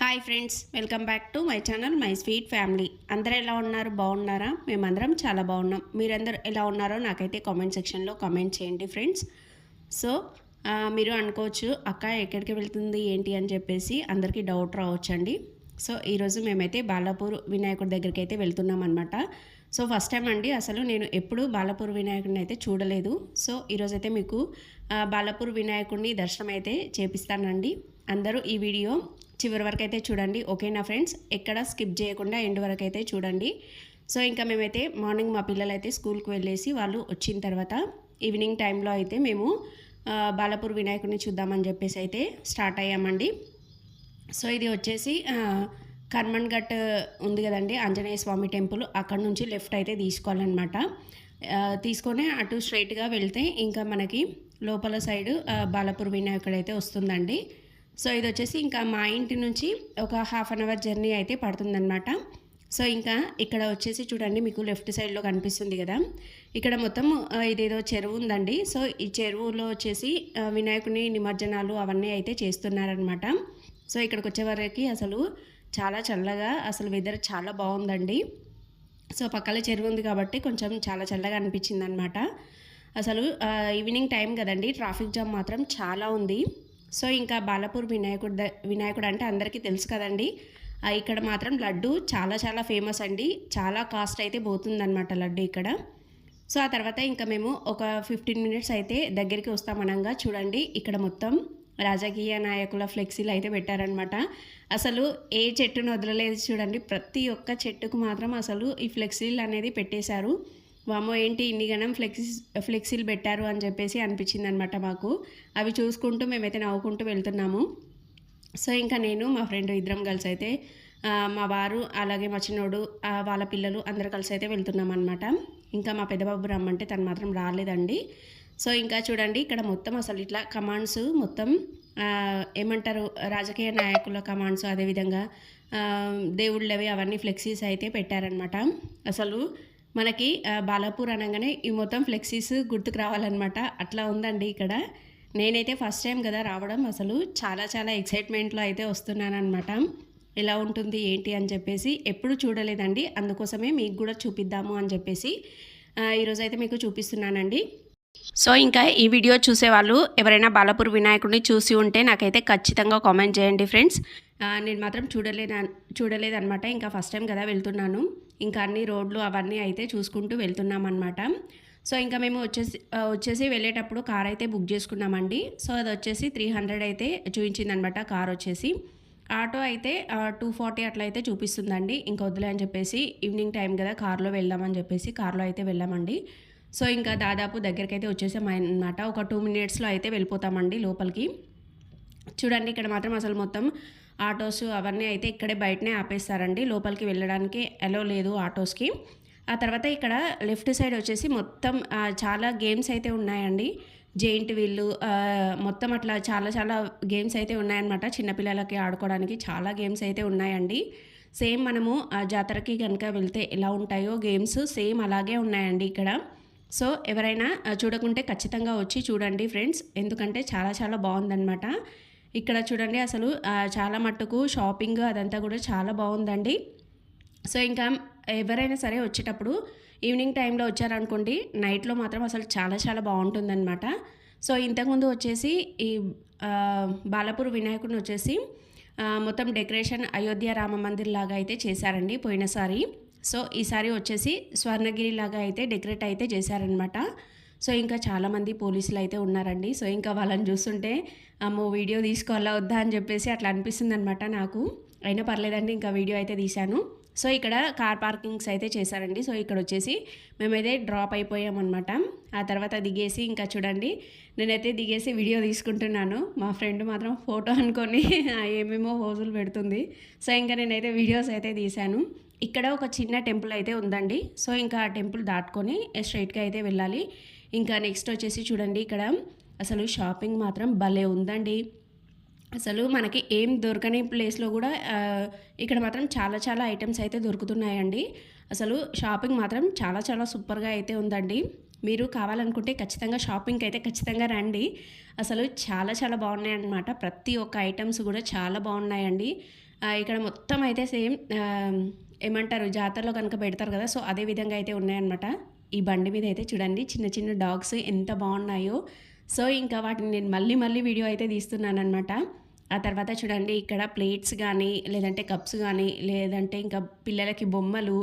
Hi friends welcome back to my channel my sweet family అందరూ ఎలా ఉన్నారు? బాగున్నారా? మేమందరం చాలా బాగున్నాం. మీరందరూ ఎలా ఉన్నారో నాకైతే కామెంట్ సెక్షన్లో కామెంట్ చేయండి ఫ్రెండ్స్ సో మీరు అనుకోవచ్చు అక్క ఎక్కడికి వెళ్తుంది ఏంటి అని చెప్పేసి అందరికీ డౌట్ రావచ్చండి. సో ఈరోజు మేమైతే బాలాపూర్ వినాయకుడి దగ్గరికి అయితే వెళ్తున్నాం అనమాట సో ఫస్ట్ టైం అండి అసలు నేను ఎప్పుడు బాలాపూర్ వినాయకుడిని అయితే చూడలేదు. సో ఈరోజైతే మీకు బాలాపూర్ వినాయకుడిని దర్శనం అయితే చేపిస్తానండి. అందరూ ఈ వీడియో చివరి వరకు అయితే చూడండి ఓకేనా ఫ్రెండ్స్ ఎక్కడ స్కిప్ చేయకుండా ఎండ్ వరకు అయితే చూడండి. సో ఇంకా మేమైతే మార్నింగ్ మా పిల్లలు అయితే స్కూల్కి వెళ్ళేసి వాళ్ళు వచ్చిన తర్వాత ఈవినింగ్ టైంలో అయితే మేము బాలపూర్ బాలాపూర్ వినాయకుడిని చూద్దామని చెప్పేసి అయితే స్టార్ట్ అయ్యామండి. సో ఇది వచ్చేసి ఆ, కర్మన్ ఘట్ ఉంది కదండి ఆంజనేయ స్వామి టెంపుల్. అక్కడ నుంచి లెఫ్ట్ అయితే తీసుకోవాలన్నమాట. తీసుకొని అటు స్ట్రైట్గా వెళ్తే ఇంకా మనకి లోపల సైడ్ బాలపూర్ బాలాపూర్ వినాయకుడు అయితే వస్తుందండి. సో ఇది వచ్చేసి ఇంకా మా ఇంటి నుంచి ఒక హాఫ్ అన్ అవర్ జర్నీ అయితే పడుతుందన్నమాట. సో ఇంకా ఇక్కడ వచ్చేసి చూడండి మీకు లెఫ్ట్ సైడ్లో కనిపిస్తుంది కదా. ఇక్కడ మొత్తం ఇదేదో చెరువు ఉందండి. సో ఈ చెరువులో వచ్చేసి వినాయకుని నిమజ్జనాలు అవన్నీ అయితే చేస్తున్నారనమాట సో ఇక్కడికి వచ్చేవరకు అసలు చాలా చల్లగా అసలు వెదర్ చాలా బాగుందండి. సో పక్కన చెరువు ఉంది కాబట్టి కొంచెం చాలా చల్లగా అనిపించింది అనమాట అసలు ఈవినింగ్ టైం కదండి ట్రాఫిక్ జామ్ మాత్రం చాలా ఉంది. సో ఇంకా బాలాపూర్ వినాయకుడు ద- వినాయకుడు అంటే అందరికీ తెలుసు కదండి. ఇక్కడ మాత్రం లడ్డు చాలా చాలా ఫేమస్ అండి. చాలా కాస్ట్ అయితే పోతుందన్నమాట లడ్డు ఇక్కడ. సో ఆ తర్వాత ఇంకా మేము ఒక ఫిఫ్టీన్ మినిట్స్ అయితే దగ్గరికి వస్తామనంగా చూడండి ఇక్కడ మొత్తం రాజకీయ నాయకుల ఫ్లెక్సీలు అయితే పెట్టారనమాట అసలు ఏ చెట్టును వదలలేదు చూడండి. ప్రతి ఒక్క చెట్టుకు మాత్రం అసలు ఈ ఫ్లెక్సీలు అనేది పెట్టేశారు. వామో ఏంటి ఇన్ని గణం ఫ్లెక్సీ ఫ్లెక్సీలు పెట్టారు అని చెప్పేసి అనిపించింది అనమాట మాకు. అవి చూసుకుంటూ మేమైతే నవ్వుకుంటూ వెళ్తున్నాము. సో ఇంకా నేను మా ఫ్రెండ్ ఇద్దరం కలిసి అయితే మా వారు అలాగే మా చిన్నోడు వాళ్ళ పిల్లలు అందరు కలిసి అయితే వెళ్తున్నాం అనమాట ఇంకా మా పెద్దబాబు రమ్మంటే తను మాత్రం రాలేదండి. సో ఇంకా చూడండి ఇక్కడ మొత్తం అసలు ఇట్లా కమాండ్స్ మొత్తం ఏమంటారు రాజకీయ నాయకుల కమాండ్స్ అదేవిధంగా దేవుళ్ళవి అవన్నీ ఫ్లెక్సీస్ అయితే పెట్టారనమాట అసలు మనకి బాలాపూర్ అనగానే ఈ మొత్తం ఫ్లెక్సీస్ గుర్తుకు రావాలన్నమాట. అట్లా ఉందండి ఇక్కడ. నేనైతే ఫస్ట్ టైం కదా రావడం. అసలు చాలా చాలా ఎక్సైట్మెంట్లో అయితే వస్తున్నానమాట ఎలా ఉంటుంది ఏంటి అని చెప్పేసి ఎప్పుడు చూడలేదండి. అందుకోసమే మీకు కూడా చూపిద్దాము అని చెప్పేసి ఈరోజు అయితే మీకు చూపిస్తున్నానండి. సో ఇంకా ఈ వీడియో చూసేవాళ్ళు ఎవరైనా బాలాపూర్ వినాయకుడిని చూసి ఉంటే నాకైతే ఖచ్చితంగా కామెంట్ చేయండి ఫ్రెండ్స్. నేను మాత్రం చూడలేదు చూడలేదనమాట ఇంకా ఫస్ట్ టైం కదా వెళ్తున్నాను. ఇంకా అన్ని రోడ్లు అవన్నీ అయితే చూసుకుంటూ వెళ్తున్నాం అనమాట సో ఇంకా మేము వచ్చేసి వచ్చేసి వెళ్ళేటప్పుడు కార్ అయితే బుక్ చేసుకున్నామండి. సో అది వచ్చేసి త్రీ హండ్రెడ్ అయితే చూపించిందనమాట కార్ వచ్చేసి. ఆటో అయితే టూ ఫార్టీ అట్లా అయితే చూపిస్తుందండి. ఇంకా వద్దులే అని చెప్పేసి ఈవినింగ్ టైం కదా కార్లో వెళ్దామని చెప్పేసి కార్లో అయితే వెళ్ళామండి. సో ఇంకా దాదాపు దగ్గరికి అయితే వచ్చేసామన్నమాట. ఒక టూ మినిట్స్లో అయితే వెళ్ళిపోతామండి లోపలికి. చూడండి ఇక్కడ మాత్రం అసలు మొత్తం ఆటోస్ అవన్నీ అయితే ఇక్కడే బయటనే ఆపేస్తారండి. లోపలికి వెళ్ళడానికి ఎలో లేదు ఆటోస్కి. ఆ తర్వాత ఇక్కడ లెఫ్ట్ సైడ్ వచ్చేసి మొత్తం చాలా గేమ్స్ అయితే ఉన్నాయండి. జెయింట్ వీళ్ళు మొత్తం అట్లా చాలా చాలా గేమ్స్ అయితే ఉన్నాయన్నమాట. చిన్నపిల్లలకి ఆడుకోవడానికి చాలా గేమ్స్ అయితే ఉన్నాయండి. సేమ్ మనము ఆ, జాతరకి కనుక వెళ్తే ఎలా ఉంటాయో గేమ్స్ సేమ్ అలాగే ఉన్నాయండి ఇక్కడ. సో ఎవరైనా చూడకుంటే ఖచ్చితంగా వచ్చి చూడండి ఫ్రెండ్స్. ఎందుకంటే చాలా చాలా బాగుందన్నమాట. ఇక్కడ చూడండి అసలు చాలా మట్టుకు షాపింగ్ అదంతా కూడా చాలా బాగుందండి. సో ఇంకా ఎవరైనా సరే వచ్చేటప్పుడు ఈవినింగ్ టైంలో వచ్చారనుకోండి నైట్లో మాత్రం అసలు చాలా చాలా బాగుంటుందన్నమాట. సో ఇంతకుముందు వచ్చేసి ఈ బాలపూర్ బాలాపూర్ వినాయకుడిని వచ్చేసి మొత్తం డెకరేషన్ అయోధ్య రామ మందిర్ లాగా అయితే చేశారండి పోయినసారి. సో ఈసారి వచ్చేసి స్వర్ణగిరి లాగా అయితే డెకరేట్ అయితే చేశారనమాట సో ఇంకా చాలామంది పోలీసులు అయితే ఉన్నారండి. సో ఇంకా వాళ్ళని చూస్తుంటే అమ్మో వీడియో తీసుకోవాలా వద్దా అని చెప్పేసి అట్లా అనిపిస్తుంది అనమాట నాకు. అయినా పర్లేదండి ఇంకా వీడియో అయితే తీశాను. సో ఇక్కడ కార్ పార్కింగ్స్ అయితే చేశారండి. సో ఇక్కడ వచ్చేసి మేమైతే డ్రాప్ అయిపోయామన్నమాట. ఆ తర్వాత దిగేసి ఇంకా చూడండి నేనైతే దిగేసి వీడియో తీసుకుంటున్నాను. మా ఫ్రెండ్ మాత్రం ఫోటో అనుకొని ఏమేమో హోజులు పెడుతుంది. సో ఇంకా నేనైతే వీడియోస్ అయితే తీశాను. ఇక్కడ ఒక చిన్న టెంపుల్ అయితే ఉందండి. సో ఇంకా ఆ టెంపుల్ దాటుకొని స్ట్రైట్గా అయితే వెళ్ళాలి. ఇంకా నెక్స్ట్ వచ్చేసి చూడండి ఇక్కడ. అసలు షాపింగ్ మాత్రం భలే ఉందండి. అసలు మనకి ఏం దొరకని ప్లేస్లో కూడా ఇక్కడ మాత్రం చాలా చాలా ఐటమ్స్ అయితే దొరుకుతున్నాయండి. అసలు షాపింగ్ మాత్రం చాలా చాలా సూపర్గా అయితే ఉందండి. మీరు కావాలనుకుంటే ఖచ్చితంగా షాపింగ్కి అయితే ఖచ్చితంగా రండి. అసలు చాలా చాలా బాగున్నాయి అన్నమాట. ప్రతి ఒక్క ఐటమ్స్ కూడా చాలా బాగున్నాయండి. ఇక్కడ మొత్తం అయితే సేమ్ ఏమంటారు జాతరలో కనుక పెడతారు కదా సో అదే విధంగా అయితే ఉన్నాయన్నమాట. ఈ బండి మీద అయితే చూడండి చిన్న చిన్న డాగ్స్ ఎంత బాగున్నాయో. సో ఇంకా వాటిని నేను మళ్ళీ మళ్ళీ వీడియో అయితే తీస్తున్నాను అనమాట ఆ తర్వాత చూడండి ఇక్కడ ప్లేట్స్ కానీ లేదంటే కప్స్ కానీ లేదంటే ఇంకా పిల్లలకి బొమ్మలు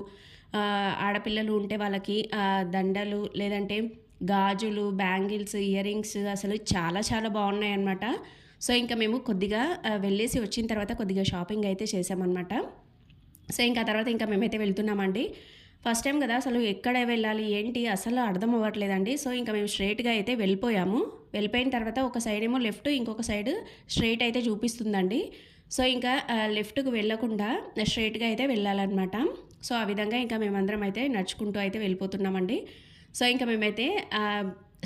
ఆడపిల్లలు ఉంటే వాళ్ళకి దండలు లేదంటే గాజులు బ్యాంగిల్స్ ఇయర్ రింగ్స్ అసలు చాలా చాలా బాగున్నాయి అన్నమాట సో ఇంకా మేము కొద్దిగా వెళ్ళేసి వచ్చిన తర్వాత కొద్దిగా షాపింగ్ అయితే చేసామన్నమాట సో ఇంకా తర్వాత ఇంకా మేమైతే వెళ్తున్నామండి. ఫస్ట్ టైం కదా అసలు ఎక్కడ వెళ్ళాలి ఏంటి అసలు అర్థం అవ్వట్లేదండి. సో ఇంకా మేము స్ట్రైట్గా అయితే వెళ్ళిపోయాము. వెళ్ళిపోయిన తర్వాత ఒక సైడ్ ఏమో లెఫ్ట్ ఇంకొక సైడ్ స్ట్రైట్ అయితే చూపిస్తుందండి. సో ఇంకా లెఫ్ట్కు లెఫ్ట్కి వెళ్ళకుండా స్ట్రైట్గా అయితే వెళ్ళాలన్నమాట. సో ఆ విధంగా ఇంకా మేమందరం అయితే నడుచుకుంటూ అయితే వెళ్ళిపోతున్నామండి. సో ఇంకా మేమైతే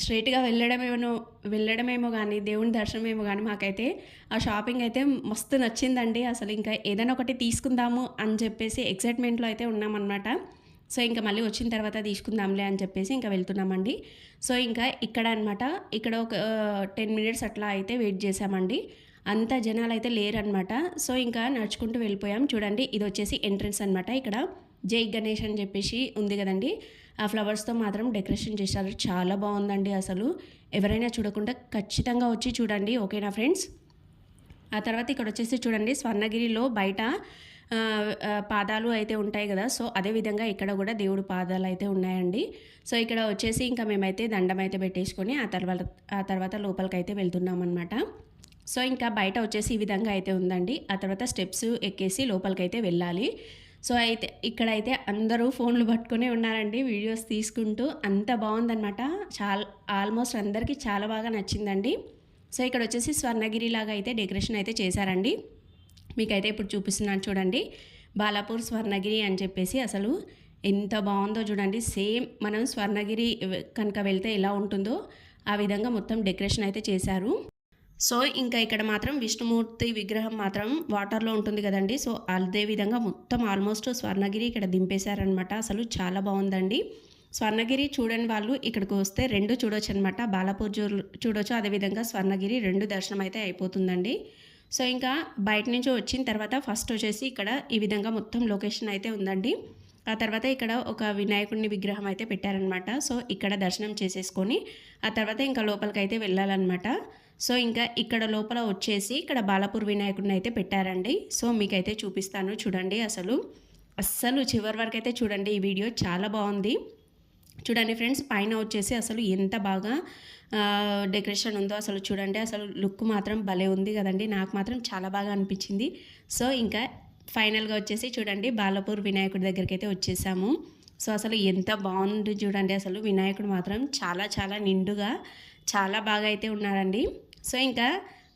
స్ట్రైట్గా వెళ్ళడమేమో వెళ్ళడమేమో కానీ దేవుని దర్శనమేమో కానీ మాకైతే ఆ షాపింగ్ అయితే మస్తు నచ్చిందండి. అసలు ఇంకా ఏదైనా ఒకటి తీసుకుందాము అని చెప్పేసి ఎక్సైట్మెంట్లో అయితే ఉన్నామన్నమాట. సో ఇంకా మళ్ళీ వచ్చిన తర్వాత తీసుకుందాంలే అని చెప్పేసి ఇంకా వెళ్తున్నామండి. సో ఇంకా ఇక్కడ అనమాట ఇక్కడ ఒక టెన్ మినిట్స్ అట్లా అయితే వెయిట్ చేసామండి అంత జనాలు అయితే లేరనమాట సో ఇంకా నడుచుకుంటూ వెళ్ళిపోయాం. చూడండి ఇది వచ్చేసి ఎంట్రన్స్ అనమాట ఇక్కడ జై గణేష్ అని చెప్పేసి ఉంది కదండి. ఆ ఫ్లవర్స్తో మాత్రం డెకరేషన్ చేశారు. చాలా బాగుందండి అసలు. ఎవరైనా చూడకుండా ఖచ్చితంగా వచ్చి చూడండి. ఓకేనా ఫ్రెండ్స్? ఆ తర్వాత ఇక్కడ వచ్చేసి చూడండి స్వర్ణగిరిలో బయట పాదాలు అయితే ఉంటాయి కదా. సో అదే విధంగా ఇక్కడ కూడా దేవుడు పాదాలు అయితే ఉన్నాయండి. సో ఇక్కడ వచ్చేసి ఇంకా మేమైతే దండం అయితే పెట్టేసుకొని ఆ తర్వాత ఆ తర్వాత లోపలికి అయితే వెళ్తున్నాం అనమాట సో ఇంకా బయట వచ్చేసి ఈ విధంగా అయితే ఉందండి. ఆ తర్వాత స్టెప్స్ ఎక్కేసి లోపలికి అయితే వెళ్ళాలి. సో అయితే ఇక్కడైతే అందరూ ఫోన్లు పట్టుకునే ఉన్నారండి వీడియోస్ తీసుకుంటూ. అంత బాగుందనమాట చాలా ఆల్మోస్ట్ అందరికీ చాలా బాగా నచ్చిందండి. సో ఇక్కడ వచ్చేసి స్వర్ణగిరి లాగా అయితే డెకరేషన్ అయితే చేశారండి. మీకైతే ఇప్పుడు చూపిస్తున్నాను చూడండి. బాలాపూర్ స్వర్ణగిరి అని చెప్పేసి అసలు ఎంత బాగుందో చూడండి. సేమ్ మనం స్వర్ణగిరి కనుక వెళ్తే ఎలా ఉంటుందో ఆ విధంగా మొత్తం డెకరేషన్ అయితే చేశారు. సో ఇంకా ఇక్కడ మాత్రం విష్ణుమూర్తి విగ్రహం మాత్రం వాటర్లో ఉంటుంది కదండి. సో అదే విధంగా మొత్తం ఆల్మోస్ట్ స్వర్ణగిరి ఇక్కడ దింపేశారనమాట అసలు చాలా బాగుందండి. స్వర్ణగిరి చూడని వాళ్ళు ఇక్కడికి వస్తే రెండు చూడొచ్చు అనమాట బాలాపూర్ చూడొచ్చు. అదేవిధంగా స్వర్ణగిరి రెండు దర్శనం అయితే అయిపోతుందండి. సో ఇంకా బయట నుంచి వచ్చిన తర్వాత ఫస్ట్ వచ్చేసి ఇక్కడ ఈ విధంగా మొత్తం లొకేషన్ అయితే ఉందండి. ఆ తర్వాత ఇక్కడ ఒక వినాయకుడిని విగ్రహం అయితే పెట్టారనమాట. సో ఇక్కడ దర్శనం చేసేసుకొని ఆ తర్వాత ఇంకా లోపలికి అయితే వెళ్ళాలన్నమాట. సో ఇంకా ఇక్కడ లోపల వచ్చేసి ఇక్కడ బాలాపూర్ వినాయకుడిని అయితే పెట్టారండి. సో మీకైతే చూపిస్తాను చూడండి అసలు. అస్సలు చివరి వరకు అయితే చూడండి ఈ వీడియో. చాలా బాగుంది. చూడండి ఫ్రెండ్స్ పైన వచ్చేసి అసలు ఎంత బాగా డెకరేషన్ ఉందో అసలు చూడండి అసలు లుక్ మాత్రం భలే ఉంది కదండి. నాకు మాత్రం చాలా బాగా అనిపించింది. సో ఇంకా ఫైనల్గా వచ్చేసి చూడండి బాలపూర్ వినాయకుడి దగ్గరికి అయితే వచ్చేసాము. సో అసలు ఎంత బాగుంది చూడండి అసలు వినాయకుడు మాత్రం చాలా చాలా నిండుగా చాలా బాగా అయితే ఉన్నారండి సో ఇంకా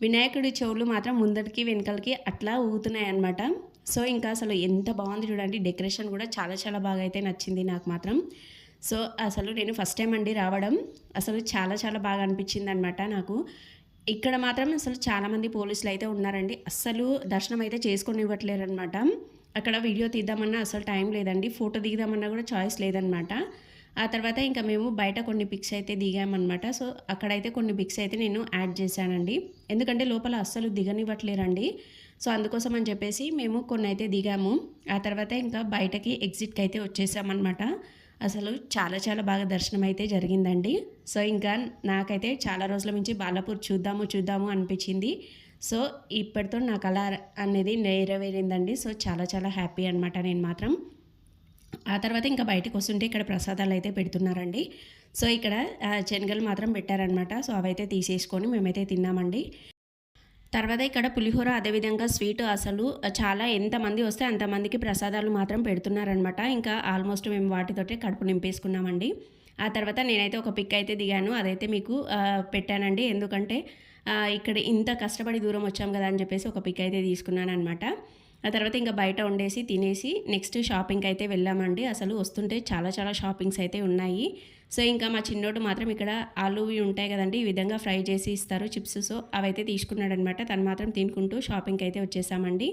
వినాయకుడి చెవులు మాత్రం ముందరికి వెనకలకి అట్లా ఊగుతున్నాయి అన్నమాట. సో ఇంకా అసలు ఎంత బాగుంది చూడండి డెకరేషన్ కూడా చాలా చాలా బాగా అయితే నచ్చింది నాకు మాత్రం. సో అసలు నేను ఫస్ట్ టైం అండి రావడం. అసలు చాలా చాలా బాగా అనిపించింది అనమాట నాకు. ఇక్కడ మాత్రం అసలు చాలామంది పోలీసులు అయితే ఉన్నారండి. అస్సలు దర్శనం అయితే చేసుకొని ఇవ్వట్లేరు అనమాట అక్కడ వీడియో తీద్దామన్నా అసలు టైం లేదండి. ఫోటో దిగుదామన్నా కూడా చాయిస్ లేదనమాట ఆ తర్వాత ఇంకా మేము బయట కొన్ని పిక్స్ అయితే దిగామన్నమాట. సో అక్కడైతే కొన్ని పిక్స్ అయితే నేను యాడ్ చేశానండి. ఎందుకంటే లోపల అస్సలు దిగనివ్వట్లేరండి. సో అందుకోసం అని చెప్పేసి మేము కొన్ని అయితే దిగాము. ఆ తర్వాత ఇంకా బయటకి ఎగ్జిట్కి అయితే వచ్చేసామన్నమాట. అసలు చాలా చాలా బాగా దర్శనం అయితే జరిగిందండి. సో ఇంకా నాకైతే చాలా రోజుల నుంచి బాలాపూర్ చూద్దాము చూద్దాము అనిపించింది. సో ఇప్పటితో నాకు కళ అనేది నెరవేరిందండి. సో చాలా చాలా హ్యాపీ అనమాట నేను మాత్రం. ఆ తర్వాత ఇంకా బయటకు వస్తుంటే ఇక్కడ ప్రసాదాలు అయితే పెడుతున్నారండి. సో ఇక్కడ శనగలు మాత్రం పెట్టారనమాట సో అవైతే తీసేసుకొని మేమైతే తిన్నామండి. తర్వాత ఇక్కడ పులిహోర అదేవిధంగా స్వీట్ అసలు చాలా ఎంతమంది వస్తే అంతమందికి ప్రసాదాలు మాత్రం పెడుతున్నారనమాట ఇంకా ఆల్మోస్ట్ మేము వాటితోటే కడుపు నింపేసుకున్నామండి. ఆ తర్వాత నేనైతే ఒక పిక్ అయితే దిగాను. అదైతే మీకు పెట్టానండి. ఎందుకంటే ఇక్కడ ఇంత కష్టపడి దూరం వచ్చాం కదా అని చెప్పేసి ఒక పిక్ అయితే తీసుకున్నాను అనమాట ఆ తర్వాత ఇంకా బయట వండేసి తినేసి నెక్స్ట్ షాపింగ్కి అయితే వెళ్ళామండి. అసలు వస్తుంటే చాలా చాలా షాపింగ్స్ అయితే ఉన్నాయి. సో ఇంకా మా చిన్నోడు మాత్రం ఇక్కడ ఆలువి ఉంటాయి కదండి ఈ విధంగా ఫ్రై చేసి ఇస్తారు చిప్స్. సో అవైతే తీసుకున్నాడనమాట తను మాత్రం తినుకుంటూ షాపింగ్కి అయితే వచ్చేసామండి.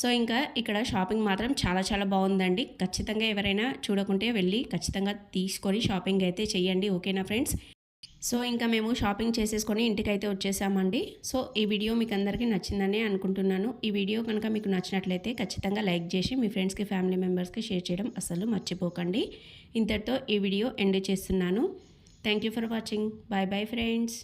సో ఇంకా ఇక్కడ షాపింగ్ మాత్రం చాలా చాలా బాగుందండి. ఖచ్చితంగా ఎవరైనా చూడకుంటే వెళ్ళి ఖచ్చితంగా తీసుకొని షాపింగ్ అయితే చేయండి. ఓకేనా ఫ్రెండ్స్? సో ఇంకా మేము షాపింగ్ చేసేసుకొని ఇంటికైతే వచ్చేసామండి. సో ఈ వీడియో మీకు అందరికీ నచ్చిందని అనుకుంటున్నాను. ఈ వీడియో కనుక మీకు నచ్చినట్లయితే ఖచ్చితంగా లైక్ చేసి మీ ఫ్రెండ్స్కి ఫ్యామిలీ మెంబర్స్కి షేర్ చేయడం అసలు మర్చిపోకండి. ఇంతటితో ఈ వీడియో ఎండ్ చేస్తున్నాను. Thank you for watching. Bye bye friends.